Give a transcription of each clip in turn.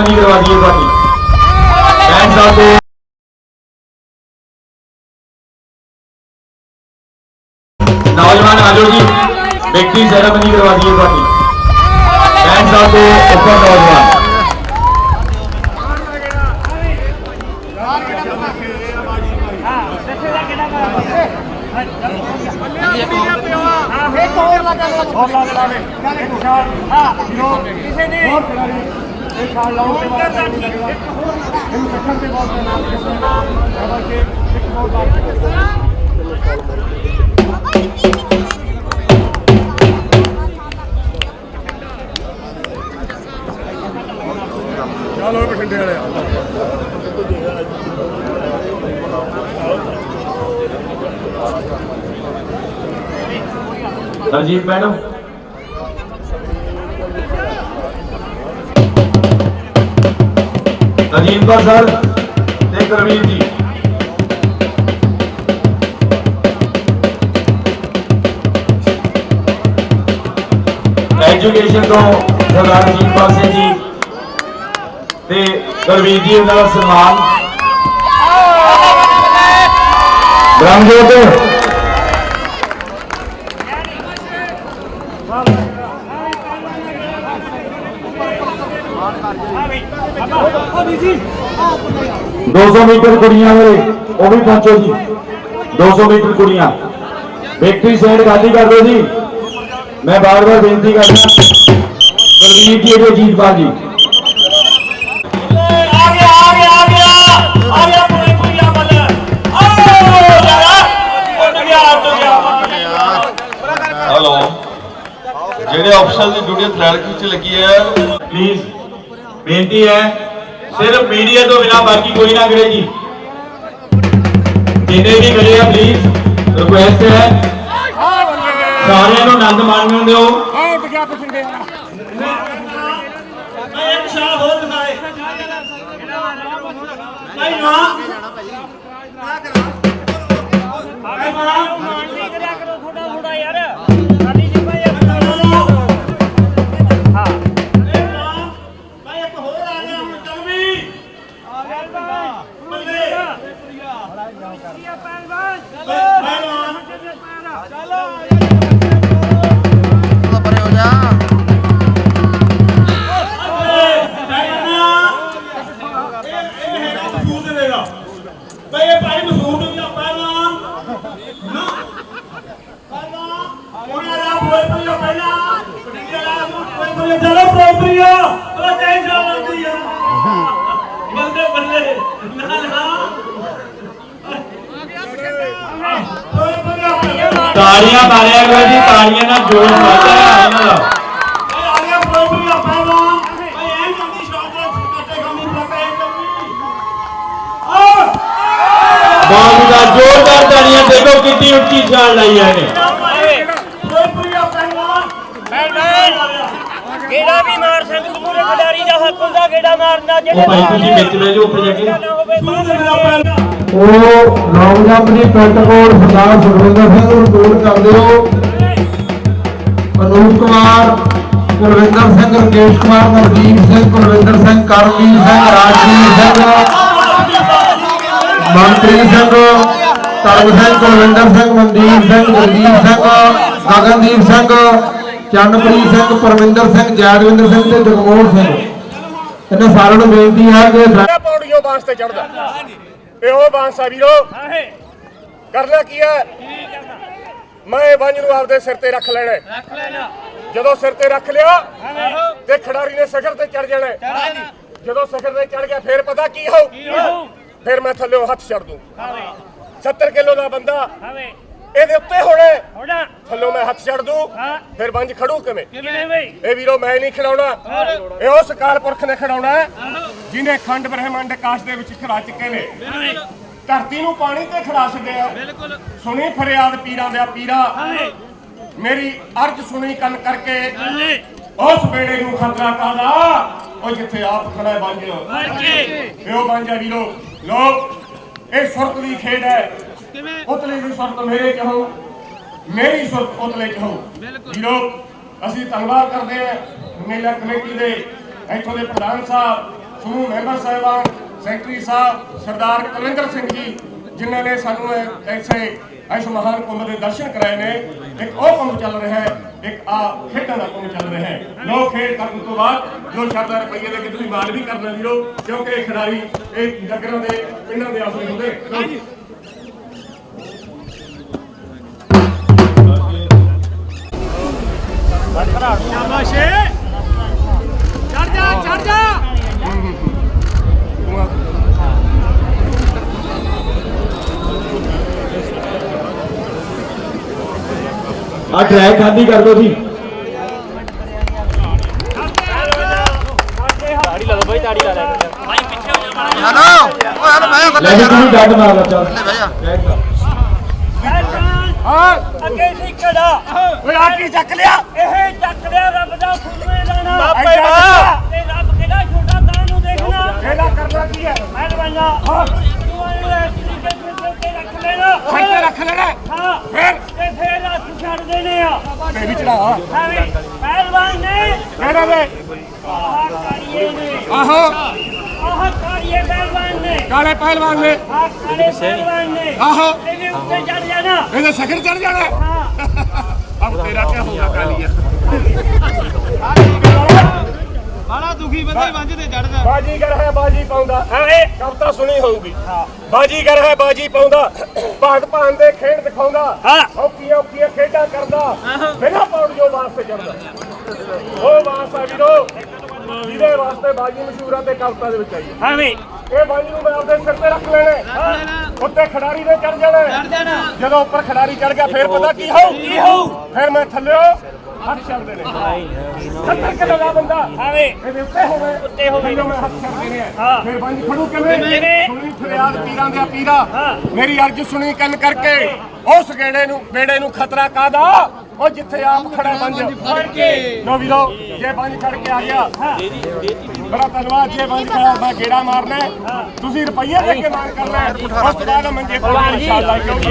ਨਹੀਂ ਕਰਵਾ ਦਈਏ ਤੁਹਾਡੀ ਬੈਂਕ ਸਾਹਿਬ ਤੋਂ ਨੌਜਵਾਨ ਆਜੋ ਜੀ ਵਿਕਟਰੀ ਸੈਰੇਮਨੀ ਕਰਵਾ ਦਈਏ ਤੁਹਾਡੀ ਬੈਂਕ ਸਾਹਿਬ ਤੋਂ ਉੱਪਰ ਨੌਜਵਾਨ ਕਿਸੇ ਨੇ ਇੱਕ ਸਾਲ ਲਾਉਣ ਬਠਿੰਡੇ ਵਾਲੇ ਹਰਜੀਤ ਮੈਡਮ। ਅਜੀਤ ਕੌਰ ਸਰ ਤੇ ਕਰਵੀਰ ਜੀ। ਐਜੂਕੇਸ਼ਨ ਤੋਂ ਸਰਦਾਰ ਕੌਰ ਸਿੰਘ ਜੀ ਤੇ ਕਰਵੀਰ ਜੀ ਉਹਨਾਂ ਦਾ ਸਨਮਾਨ। ਬ੍ਰਹਮਜੋਤ 200 ਮੀਟਰ ਕੁੜੀਆਂ ਮੇਰੇ ਉਹ ਵੀ ਪਹੁੰਚੋ ਜੀ। 200 ਮੀਟਰ ਕੁੜੀਆਂ। ਵਿਕਟਰੀ ਸਾਈਡ ਖਾਲੀ ਕਰ ਦਿਓ ਜੀ। ਮੈਂ ਬਾਰ-ਬਾਰ ਬੇਨਤੀ ਕਰਦਾ ਬਲਵੀਰ ਜੀ ਤੇ ਜੀਤਪਾਲ ਜੀ ਆ ਗਿਆ ਆ ਗਿਆ ਆ ਗਿਆ ਆ ਗਿਆ ਕੋਈ ਕੋਈ ਆ ਬੱਲ ਆਓ ਯਾਰਾ ਉੱਡ ਗਿਆ ਉੱਡ ਗਿਆ ਹੈਲੋ। ਜਿਹੜੇ ਅਫਸਰ ਦੀ ਡਿਊਟੀ ਥਰੈਡ ਵਿੱਚ ਲੱਗੀ ਹੈ ਪਲੀਜ਼ ਬੇਨਤੀ ਹੈ ਸਿਰਫ ਮੀਡੀਆ ਤੋਂ ਬਿਨਾ ਬਾਕੀ ਕੋਈ ਨਾ ਕਰੇ ਜੀ। ਜਿੰਨੇ ਵੀ ਖੜੇ ਆ ਪਲੀਜ਼ ਰਿਕੁਐਸਟ ਹੈ। ਸਾਰਿਆਂ ਨੂੰ ਆਨੰਦ ਮਾਣਨ ਦਿਓ ਆ ਉੱਡ ਗਿਆ ਬਠਿੰਡੇ ਵਾਲਾ ਮੈਂ ਇੱਕ ਸ਼ਾਹ ਹੋਰ ਦਿਖਾਏ। ਭਾਈ ਨਾ ਭਾਈ ਮਾਰਾ ਮਾਨ ਨਹੀਂ ਕਰਿਆ ਕਰੋ ਥੋੜਾ ਥੋੜਾ ਯਾਰ। ਬੰਦੇ ਬੱਲੇ ਨਾ ਨਾ ਤਾੜੀਆਂ ਮਾਰਿਆ ਕਰੋ ਜੀ ਤਾੜੀਆਂ ਨਾਲ ਜੋਸ਼ ਵੱਧਦਾ ਹੈ ਇਹਨਾਂ ਦਾ। ਬਹੁਤ ਦਾ ਜ਼ੋਰਦਾਰ ਤਾੜੀਆਂ ਦੇਖੋ ਕਿੰਨੀ ਉੱਚੀ ਛਾਲ ਲਾਈ ਹੈ ਪਹਿਲਾਂ ਕਿਹੜਾ ਵੀ ਮਾਰ ਸੰਗਤ ਮੂਰੇ ਖਿਡਾਰੀ ਦਾ ਹੱਕ ਹੁੰਦਾ ਕਿਹੜਾ ਮਾਰਨਾ ਉਹ ਭਾਈ ਤੁਸੀਂ ਵਿੱਚ ਬਹਿ ਜਾਓ ਉੱਪਰ ਜਾ ਕੇ। ਨਾ ਉਹ ਲੌਂਗ ਜੰਪ ਦੀ ਪੈਂਟ ਕੋਡ ਸਰਦਾਰ ਸੁਖਵਿੰਦਰ ਸਿੰਘ ਨੂੰ ਰਿਪੋਰਟ ਕਰਦੇ ਹੋ। ਅਨੂਪ ਕੁਮਾਰ, ਕੁਲਵਿੰਦਰ ਸਿੰਘ, ਰਕੇਸ਼ ਕੁਮਾਰ, ਨਵਦੀਪ ਸਿੰਘ, ਕੁਲਵਿੰਦਰ ਸਿੰਘ, ਕਰਮਵੀਰ ਸਿੰਘ, ਰਾਜਵੀਰ ਸਿੰਘ, ਮਨਪ੍ਰੀਤ ਸਿੰਘ ਤਰਮ ਸਿੰਘ, ਕੁਲਵਿੰਦਰ ਸਿੰਘ, ਮਨਦੀਪ ਸਿੰਘ ਜਗਦੀਪ ਸਿੰਘ, ਗਗਨਦੀਪ ਸਿੰਘ, ਚੰਨਪ੍ਰੀਤ ਸਿੰਘ, ਪਰਮਿੰਦਰ ਸਿੰਘ, ਜੈਦਵਿੰਦਰ ਸਿੰਘ ਤੇ ਜਗਮੋਹਨ ਸਿੰਘ। ਇਹਨਾਂ ਸਾਰਿਆਂ ਨੂੰ ਬੇਨਤੀ ਹੈ ਕਿ ਕਿਹੜਾ ਪੌੜੀਓ ਬਾਂਸ ਤੇ ਉਹ ਬਾਂਸ ਵੀਰੋ। ਕਰਨਾ ਕੀ ਹੈ? ਮੈਂ ਇਹ ਬੰਜ ਨੂੰ ਆਪਦੇ ਸਿਰ ਤੇ ਰੱਖ ਲੈਣਾ। ਰੱਖ ਲੈਣਾ। ਜਦੋਂ ਸਿਰ ਤੇ ਰੱਖ ਲਿਆ ਤੇ ਖਿਡਾਰੀ ਨੇ ਸਿਖਰ ਤੇ ਚੜ ਜਾਣਾ। ਜਦੋਂ ਸਿਖਰ ਤੇ ਚੜ ਗਿਆ ਫਿਰ ਪਤਾ ਕੀ ਹੋਊ? ਫਿਰ ਮੈਂ ਥੱਲੇ ਹੱਥ ਛੱਡ ਦੂੰ। ਹਾਵੇ। 70 ਕਿਲੋ ਦਾ ਬੰਦਾ। ਇਹਦੇ ਉੱਤੇ ਹੋਣਾ। ਹੋਣਾ। ਥੱਲੋਂ ਮੈਂ ਹੱਥ ਛੱਡ ਦੂੰ। ਫਿਰ ਬੰਜ ਖੜੂ ਕਿਵੇਂ? ਕਿਵੇਂ ਬਈ? ਇਹ ਵੀਰੋ ਮੈਂ ਨਹੀਂ ਖਿਡਾਉਣਾ। ਇਹ ਉਹ ਸਕਾਲ ਪੁਰਖ ਨੇ ਖਿਡਾਉਣਾ। ਹੈ, ਜਿਹਨੇ ਖੰਡ ਬ੍ਰਹਿਮੰਡ ਆਕਾਸ਼ ਦੇ ਵਿੱਚ ਖਿਡਾ ਚੁੱਕੇ ਨੇ। ਧਰਤੀ ਨੂੰ ਪਾਣੀ ਤੇ ਖਿਡਾ ਛੱਡਿਆ। ਬਿਲਕੁਲ। ਸੁਣੀ ਫਰਿਆਦ ਪੀਰਾਂ ਦੇ ਪੀਰਾ। ਮੇਰੀ ਅਰਜ ਸੁਣੀ ਕੰਨ ਕਰਕੇ। ਉਸ ਵੇੜੇ ਨੂੰ ਖਤਰਾ ਕਾਦਾ ਉਹ ਜਿੱਥੇ ਆਪ ਖੜਾ ਕੇ ਇਹ ਹੈ ਵੀਰੋ ਲੋਕ ਇਹ ਸੁਰਤ ਦੀ ਖੇਡ ਹੈ। ਉਤਲੇ ਦੀ ਸੁਰਤ ਮੇਰੇ ਚ ਹੋ ਮੇਰੀ ਸੁਰਤ ਉਤਲੇ ਚ ਹੋ ਵੀਰੋ ਅਸੀਂ ਧੰਨਵਾਦ ਕਰਦੇ ਹਾਂ ਮੇਲਾ ਕਮੇਟੀ ਦੇ ਇੱਥੋਂ ਦੇ ਪ੍ਰਧਾਨ ਸਾਹਿਬ ਸਮੂਹ ਮੈਂਬਰ ਸਾਹਿਬਾਨ ਸੈਕਟਰੀ ਸਾਹਿਬ, ਸਰਦਾਰ ਕੁਲਵਿੰਦਰ ਸਿੰਘ ਜੀ, ਜਿਨ੍ਹਾਂ ਨੇ ਸਾਨੂੰ ਐਸੇ ਇਸ ਮਹਾਨ ਕੁੰਭ ਦੇ ਦਰਸ਼ਨ ਕਰਾਏ ਨੇ। ਇੱਕ ਉਹ ਕੁੰਭ ਚੱਲ ਰਿਹਾ ਹੈ, ਇੱਕ ਆ ਖੇਡਾਂ ਦਾ ਕੁੰਭ ਚੱਲ ਰਿਹਾ ਹੈ। ਲੋ ਖੇਡ ਕਰਨ ਤੋਂ ਬਾਅਦ ਜੋ ਸ਼ਰਧਾ ਰੁਪਈਏ ਦੇ ਕਿ ਤੁਸੀਂ ਮਾਣ ਵੀ ਕਰਨਾ ਵੀਰੋ ਕਿਉਂਕਿ ਇਹ ਖਿਡਾਰੀ, ਇਹ ਨਗਰਾਂ ਦੇ, ਪਿੰਡਾਂ ਦੇ ਆਸਰੇ ਹੁੰਦੇ ਲਓ ਚੜ ਜਾ ਚੜ ਜਾ ਆ ਟਰੈਕ ਖਾਲੀ ਕਰ ਦਿਓ ਜੀ। ਤਾੜੀ ਲਾ ਲਓ ਬਾਈ ਤਾੜੀ ਲਾ ਲੈ ਭਾਈ ਪਿੱਛੇ ਹੋ ਜਾ ਲੈ ਜੀ ਤੁਸੀਂ ਡੱਡ ਮਾਰ ਲਾ ਚੱਲ। ਹਾਂ ਅੱਗੇ ਸੀ ਕਿਹੜਾ? ਓਏ ਆ ਕੀ ਚੱਕ ਲਿਆ? ਇਹ ਚੱਕ ਲਿਆ ਰੱਬ ਦਾ ਫੁੱਲੇ ਲੈਣਾ ਬਾਪੇ ਦਾ। ਤੇ ਰੱਬ ਕਿਹੜਾ ਛੋਟਾ ਤਾਂ ਨੂੰ ਦੇਖਣਾ? ਇਹਦਾ ਕਰਨਾ ਕੀ ਹੈ? ਮਿਹਰਬਾਨਾ ਹਾਂ। ਤੂੰ ਇਹਨੂੰ ਇਸ ਤਰੀਕੇ ਤੇ ਰੱਖ ਲੈਣਾ ਸਿਰ ਤੇ ਰੱਖ ਲੈਣਾ ਹੈ। ਹਾਂ ਫਿਰ ਤੇ ਫੇਰ ਹੱਥ ਛੱਡ ਦੇਣੇ ਆ ਤੇ ਵੀ ਚੜਾ ਐਵੇਂ ਪਹਿਲਵਾਨ ਨੇ ਕਿਹੜਾ ਵੇ ਆਹ ਕਾੜੀਏ ਨੇ ਆਹੋ ਆਹ ਕਾੜੀਏ ਪਹਿਲਵਾਨ ਨੇ ਕਾਲੇ ਪਹਿਲਵਾਨ ਨੇ ਆਹ ਕਾਲੇ ਪਹਿਲਵਾਨ ਨੇ ਆਹੋ ਇਹਦੇ ਉੱਤੇ ਚੜ ਜਾਣਾ ਇਹਦੇ ਸਖਰ ਚੜ ਜਾਣਾ ਹੈ। ਹਾਂ ਅਬ ਤੇਰਾ ਕੀ ਹੋਗਾ ਕਾਲੀਆ ਬੰਦੇ ਵੰਜ ਤੇ ਚੜਦਾ ਬਾਜੀਗਰ ਹੈ ਬਾਜੀ ਪਾਉਂਦਾ। ਐ ਕਵਤਾ ਸੁਣੀ ਹੋਊਗੀ। ਬਾਜੀਗਰ ਹੈ ਬਾਜੀ ਪਾਉਂਦਾ। ਭਾਗ ਭਾਨ ਦੇ ਖੇਡ ਦਿਖਾਉਂਦਾ। ਹਾਂ। ਔਕੀਆਂ ਔਕੀਆਂ ਖੇਡਾਂ ਕਰਦਾ। ਬਿਨਾਂ ਪੌੜ ਜੋ ਵਾਸਤੇ ਚੜਦਾ ਉਹ ਵਾਸਤਾ ਵੀਰੋ ਜਿਹਦੇ ਵਾਸਤੇ ਬਾਜੀ ਮਸ਼ਹੂਰ ਆ ਤੇ ਕਵਤਾ ਦੇ ਵਿੱਚ ਆਈ ਹੈ। ਐਵੇਂ ਇਹ ਬਾਜੀ ਨੂੰ ਮੈਂ ਆਪਦੇ ਸਿਰ ਤੇ ਰੱਖ ਲੈਣੇ। ਉੱਤੇ ਖਿਡਾਰੀ ਦੇ ਚੜ ਜਾਣਾ। ਜਦੋਂ ਉੱਪਰ ਖਿਡਾਰੀ ਚੜ ਗਿਆ ਫਿਰ ਪਤਾ ਕੀ ਹੋਊ? ਕੀ ਹੋਊ ਫਿਰ ਮੈਂ ਥੱਲਿਓ ਹੱਥ ਛੱਡਦੇ ਨੇ। 70 ਕਿਲੋ ਦਾ ਬੰਦਾ ਐਵੇਂ ਇਹਦੇ ਉੱਤੇ ਹੋਵੇ। ਉੱਤੇ ਹੋਵੇ। ਥੱਲਿਓਂ ਮੈਂ ਹੱਥ ਛੱਡ ਦੇਣੇ ਆ ਹਾਂ। ਫਿਰ ਬੰਜ ਖੜੂ ਕਿਵੇਂ? ਕਿਵੇਂ? ਸੁਣੀ ਫਰਿਆਦ ਪੀਰਾਂ ਦੇ ਪੀਰਾ। ਹਾਂ। ਮੇਰੀ ਅਰਜ ਸੁਣੀ ਕੰਨ ਕਰਕੇ। ਉਸ ਗੇੜੇ ਨੂੰ ਬੇੜੇ ਨੂੰ ਖਤਰਾ ਕਾਦਾ ਉਹ ਜਿੱਥੇ ਆਪ ਖੜਾ ਬੰਜ ਫੜ ਕੇ। ਲੋ ਵੀਰੋ ਜੇ ਬੰਜ ਖੜ ਕੇ ਆ ਗਿਆ। ਬੜਾ ਧੰਨਵਾਦ ਜੇ ਬੰਜ ਖੜਾ ਮੈਂ ਗੇੜਾ ਮਾਰਨਾ। ਤੁਸੀਂ ਰੁਪਈਏ ਦੇ ਕੇ ਮਾਨ ਕਰਨਾ। ਉਸ ਤੋਂ ਬਾਅਦ ਮੰਜੇ ਪਰ ਇਨਸ਼ਾਅੱਲਾ ਕਿਉਂਕਿ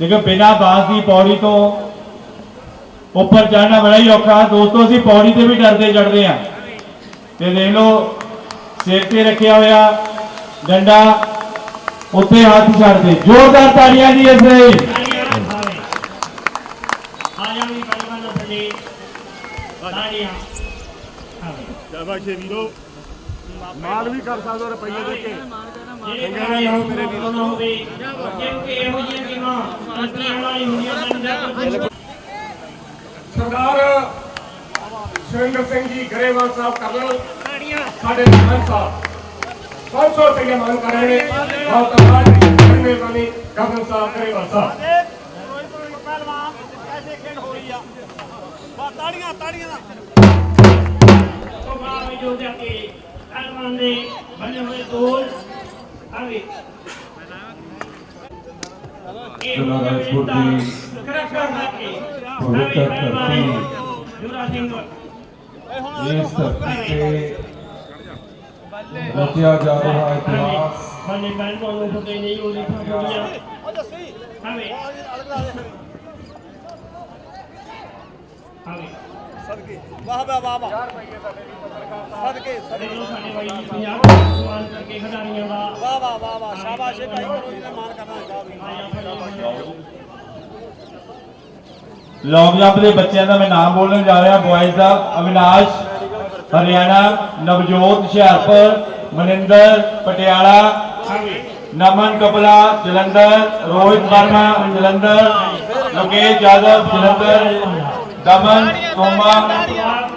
ਦੇਖੋ ਬਿਨਾਂ ਬਾਸ ਦੀ ਪੌੜੀ ਤੋਂ ਉੱਪਰ ਚੜਨਾ ਬੜਾ ਹੀ ਔਖਾ। ਦੋਸਤੋ ਅਸੀਂ ਪੌੜੀ ਤੇ ਵੀ ਡਰਦੇ ਚੜਦੇ ਆ ਤੇ ਦੇਖ ਲਓ ਸਿਰ ਤੇ ਰੱਖਿਆ ਹੋਇਆ ਡੰਡਾ ਉੱਤੇ ਹੱਥ ਛੱਡਦੇ। ਜ਼ੋਰਦਾਰ ਤਾੜੀਆਂ ਜੀ ਇਸ ਲਈ। ਸ਼ਾਬਾਸ਼ ਵੀਰੋ ਮਾਲ ਵੀ ਕਰ ਸਕਦਾ ਰੁਪਈਏ ਦੇ ਕੇ। ਜਿਹੜੇ ਕਾਰਨ ਹੋ ਮੇਰੇ ਵੀਰੋ ਨਾ ਇਹੋ ਜਿਹੀਆਂ ਗੇਮਾਂ ਅੰਤਰੀਆਂ ਵਾਲੀ ਹੁੰਦੀਆਂ ਹਨ ਸਰਦਾਰ ਸੁਰਿੰਦਰ ਸਿੰਘ ਜੀ ਗਰੇਵਾਲ ਸਾਹਿਬ ਕਰਨ ਸਾਡੇ ਮਾਨ ਸਾਹਿਬ 500 ਰੁਪਏ ਮਾਨ ਕਰ ਰਹੇ ਨੇ। ਬਹੁਤ ਧੰਨਵਾਦ ਜੀ। ਮਿਹਰਬਾਨੀ ਗਵਰਨਰ ਸਾਹਿਬ ਗਰੇਵਾਲ ਸਾਹਿਬ। ਪਹਿਲਵਾਨ ਐਸੇ ਖੇਡ ਹੋ ਰਹੀ ਆ ਬਾ ਤਾੜੀਆਂ ਤਾੜੀਆਂ ਤੋਂ ਬਾਅਦ ਜੋ ਜਾ ਕੇ ਪਹਿਲਵਾਨ ਦੇ ਬਣੇ ਹੋਏ ਦੋਲ ਆਵੇ ਚਲੋ ਰਾਜਪੁਰ ਪਵਿੱਤਰ ਧਰਤੀ ਇਸ ਧਰਤੀ ਤੇ ਰਚਿਆ ਜਾ ਰਿਹਾ ਇਤਿਹਾਸ ਸਾਡੇ ਪਹਿਲਵਾਨ ਨੂੰ ਫਤੇ ਨਹੀਂ ਹੋਣੀ ਥੋੜੀਆਂ ਆਵੇ ਆਵੇ ਵਾਹ ਵਾਹ ਵਾਹ ਵਾਹ। ਸਦਕੇ ਸਾਡੇ ਕੋਲ ਸਾਡੇ ਬਾਈ ਜੀ ਪੰਜਾਬ ਦਾ ਮਾਨ ਕਰਕੇ ਖਿਡਾਰੀਆਂ ਦਾ ਵਾਹ ਵਾਹ ਵਾਹ ਵਾਹ। ਸ਼ਾਬਾਸ਼ ਇਹ ਭਾਈ ਕਰੋ ਜਿਹਨੇ ਮਾਨ ਕਰਨਾ। ਚਾਹੀਦਾ ਲੌਂਗ ਜੰਪ ਦੇ ਬੱਚਿਆਂ ਦਾ ਮੈਂ ਨਾਮ ਬੋਲਣ ਜਾ ਰਿਹਾ। ਬॉयਜ਼ ਦਾ ਅਵਿਨਾਸ਼ ਹਰਿਆਣਾ ਨਵਜੋਤ ਹੁਸ਼ਿਆਰਪੁਰ ਮਨਿੰਦਰ ਪਟਿਆਲਾ ਨਮਨ ਕਪਲਾ ਜਲੰਧਰ ਰੋਹਿਤ ਵਰਮਾ ਜਲੰਧਰ ਲੋਕੇਸ਼ ਯਾਦਵ ਜਲੰਧਰ। દમણ સોમા